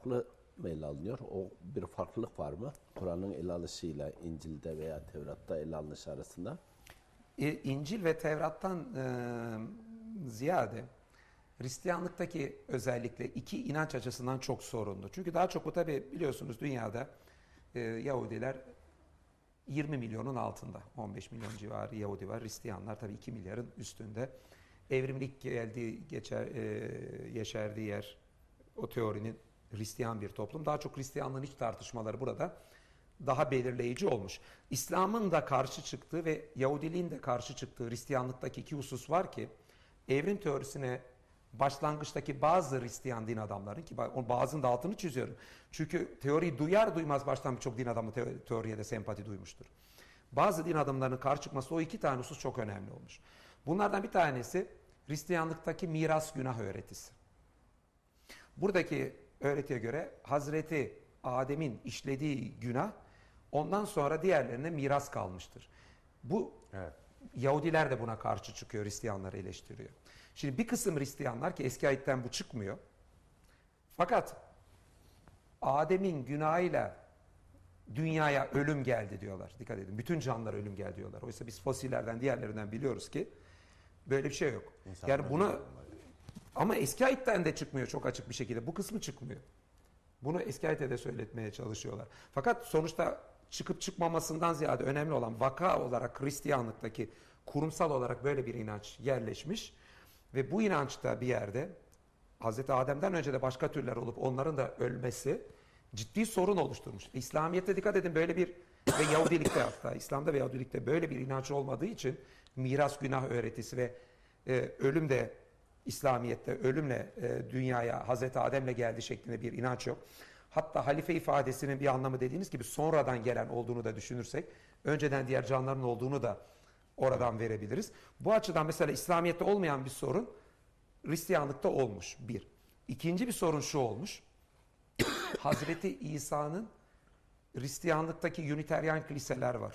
farklı ele alınıyor? O bir farklılık var mı? Kur'an'ın ele alışıyla İncil'de veya Tevrat'ta ele alınışı arasında. E, İncil ve Tevrat'tan e, ziyade Hristiyanlıktaki özellikle iki inanç açısından çok sorunlu. Çünkü daha çok bu tabi biliyorsunuz dünyada e, Yahudiler 20 milyonun altında. 15 milyon civarı Yahudi var. Hristiyanlar tabii 2 milyarın üstünde. Evrimin ilk geldiği, geçer, e, yeşerdiği yer o teorinin Hristiyan bir toplum. Daha çok Hristiyanlığın iç tartışmaları burada daha belirleyici olmuş. İslam'ın da karşı çıktığı ve Yahudiliğin de karşı çıktığı Hristiyanlıktaki iki husus var ki evrim teorisine başlangıçtaki bazı Hristiyan din adamların ki bazının da altını çiziyorum. Çünkü teoriyi duyar duymaz baştan birçok din adamı teo- teoriye de sempati duymuştur. Bazı din adamlarının karşı çıkması o iki tane husus çok önemli olmuş. Bunlardan bir tanesi Hristiyanlıktaki miras günah öğretisi. Buradaki öğretiye göre Hazreti Adem'in işlediği günah ondan sonra diğerlerine miras kalmıştır. Bu Evet. Yahudiler de buna karşı çıkıyor, Hristiyanları eleştiriyor. Şimdi bir kısım Hristiyanlar ki eski ayetten bu çıkmıyor. Fakat Adem'in günahıyla dünyaya ölüm geldi diyorlar. Dikkat edin. Bütün canlılara ölüm geldi diyorlar. Oysa biz fosillerden, diğerlerinden biliyoruz ki böyle bir şey yok. İnsanlar yani buna ama eski ayetten de çıkmıyor çok açık bir şekilde. Bu kısmı çıkmıyor. Bunu eski ayette de söyletmeye çalışıyorlar. Fakat sonuçta çıkıp çıkmamasından ziyade önemli olan vaka olarak Hristiyanlıktaki kurumsal olarak böyle bir inanç yerleşmiş ve bu inançta bir yerde Hz. Adem'den önce de başka türler olup onların da ölmesi ciddi sorun oluşturmuş. İslamiyet'te dikkat edin böyle bir ve Yahudilikte hatta İslam'da ve Yahudilikte böyle bir inanç olmadığı için miras günah öğretisi ve e, ölüm de İslamiyet'te ölümle e, dünyaya Hazreti Adem'le geldi şeklinde bir inanç yok. Hatta halife ifadesinin bir anlamı dediğiniz gibi sonradan gelen olduğunu da düşünürsek önceden diğer canlıların olduğunu da oradan verebiliriz. Bu açıdan mesela İslamiyet'te olmayan bir sorun Hristiyanlıkta olmuş bir. İkinci bir sorun şu olmuş. Hazreti İsa'nın Hristiyanlıktaki Unitarian kiliseler var.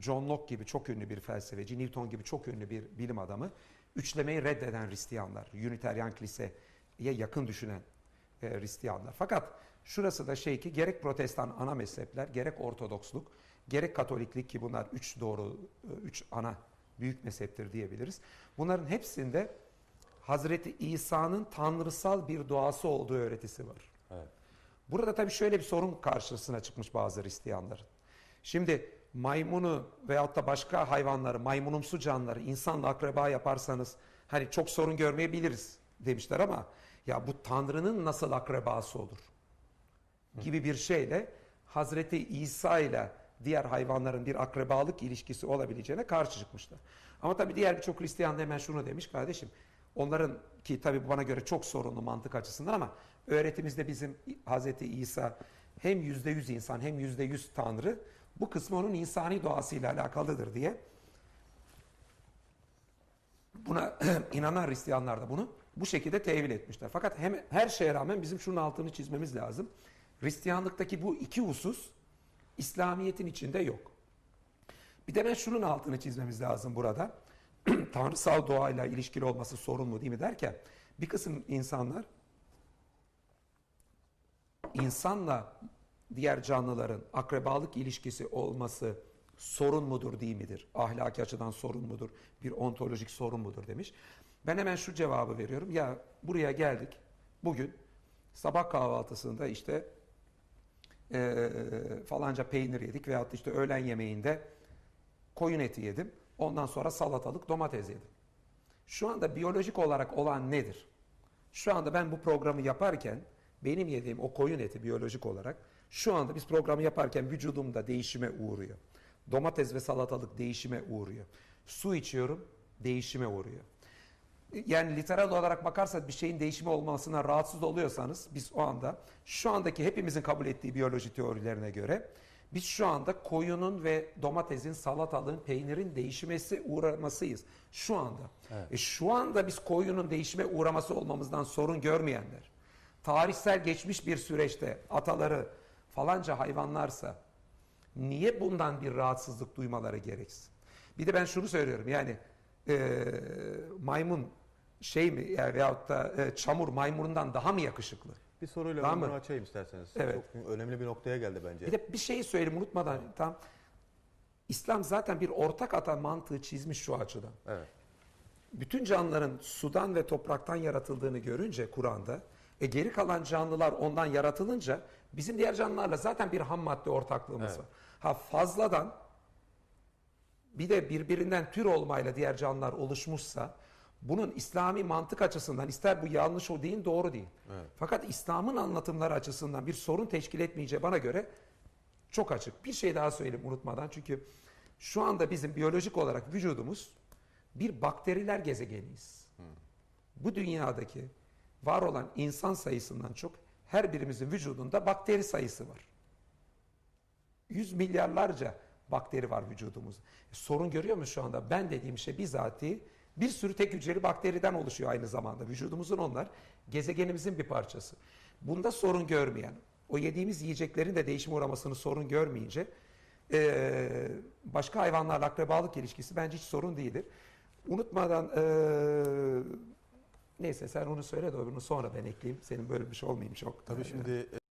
John Locke gibi çok ünlü bir felsefeci, Newton gibi çok ünlü bir bilim adamı. Üçlemeyi reddeden Hristiyanlar, Unitarian kiliseye yakın düşünen e, Hristiyanlar. Fakat şurası da şey ki gerek protestan ana mezhepler, gerek ortodoksluk, gerek katoliklik ki bunlar üç doğru, e, üç ana büyük mezheptir diyebiliriz. Bunların hepsinde Hazreti İsa'nın tanrısal bir doğası olduğu öğretisi var. Evet. Burada tabii şöyle bir sorun karşısına çıkmış bazı Hristiyanların. Şimdi maymunu veyahut da başka hayvanları, maymunumsu canlıları insanla akraba yaparsanız hani çok sorun görmeyebiliriz demişler ama ya bu Tanrı'nın nasıl akrabası olur? Gibi bir şeyle Hazreti İsa ile diğer hayvanların bir akrabalık ilişkisi olabileceğine karşı çıkmışlar. Ama tabii diğer birçok Hristiyan da hemen şunu demiş kardeşim. Onların ki tabii bana göre çok sorunlu mantık açısından ama öğretimizde bizim Hazreti İsa hem yüzde yüz insan hem yüzde yüz Tanrı bu kısmı onun insani doğasıyla alakalıdır diye buna inanan Hristiyanlar da bunu bu şekilde tevil etmişler. Fakat hem her şeye rağmen bizim şunun altını çizmemiz lazım. Hristiyanlıktaki bu iki husus İslamiyet'in içinde yok. Bir de ben şunun altını çizmemiz lazım burada. Tanrısal doğayla ilişkili olması sorun mu değil mi derken bir kısım insanlar insanla diğer canlıların akrabalık ilişkisi olması sorun mudur değil midir? Ahlaki açıdan sorun mudur? Bir ontolojik sorun mudur demiş. Ben hemen şu cevabı veriyorum. Ya buraya geldik. Bugün sabah kahvaltısında işte e, falanca peynir yedik veyahut işte öğlen yemeğinde koyun eti yedim. Ondan sonra salatalık domates yedim. Şu anda biyolojik olarak olan nedir? Şu anda ben bu programı yaparken benim yediğim o koyun eti biyolojik olarak şu anda biz programı yaparken vücudumda değişime uğruyor. Domates ve salatalık değişime uğruyor. Su içiyorum, değişime uğruyor. Yani literal olarak bakarsak bir şeyin değişimi olmasına rahatsız oluyorsanız biz o anda şu andaki hepimizin kabul ettiği biyoloji teorilerine göre biz şu anda koyunun ve domatesin, salatalığın, peynirin değişmesi uğramasıyız. Şu anda. Evet. E şu anda biz koyunun değişime uğraması olmamızdan sorun görmeyenler, tarihsel geçmiş bir süreçte ataları falanca hayvanlarsa niye bundan bir rahatsızlık duymaları gereksin? Bir de ben şunu söylüyorum yani e, maymun şey mi yani veyahut da e, çamur maymunundan daha mı yakışıklı? Bir soruyla Tamam bunu açayım isterseniz. Evet. Çok önemli bir noktaya geldi bence. Bir de bir şeyi söyleyeyim unutmadan tam İslam zaten bir ortak ata mantığı çizmiş şu açıdan. Evet. Bütün canlıların sudan ve topraktan yaratıldığını görünce Kur'an'da e geri kalan canlılar ondan yaratılınca bizim diğer canlılarla zaten bir ham madde ortaklığımız Evet. var. Ha fazladan bir de birbirinden tür olmayla diğer canlılar oluşmuşsa bunun İslami mantık açısından ister bu yanlış o değil doğru değil. Evet. Fakat İslam'ın anlatımları açısından bir sorun teşkil etmeyeceği bana göre çok açık. Bir şey daha söyleyeyim unutmadan çünkü şu anda bizim biyolojik olarak vücudumuz bir bakteriler gezegeniyiz. Bu dünyadaki var olan insan sayısından çok her birimizin vücudunda bakteri sayısı var. Yüz milyarlarca bakteri var vücudumuzda. E, sorun görüyor musun şu anda? Ben dediğim şey bizatihi bir sürü tek hücreli bakteriden oluşuyor aynı zamanda. Vücudumuzun onlar gezegenimizin bir parçası. Bunda sorun görmeyen, o yediğimiz yiyeceklerin de değişim uğramasını sorun görmeyince e, başka hayvanlarla akrabalık ilişkisi bence hiç sorun değildir. Unutmadan e, neyse sen onu söyle de öbürünü sonra ben ekleyeyim. Senin böyle bir şey olmayayım çok. Tabii şimdi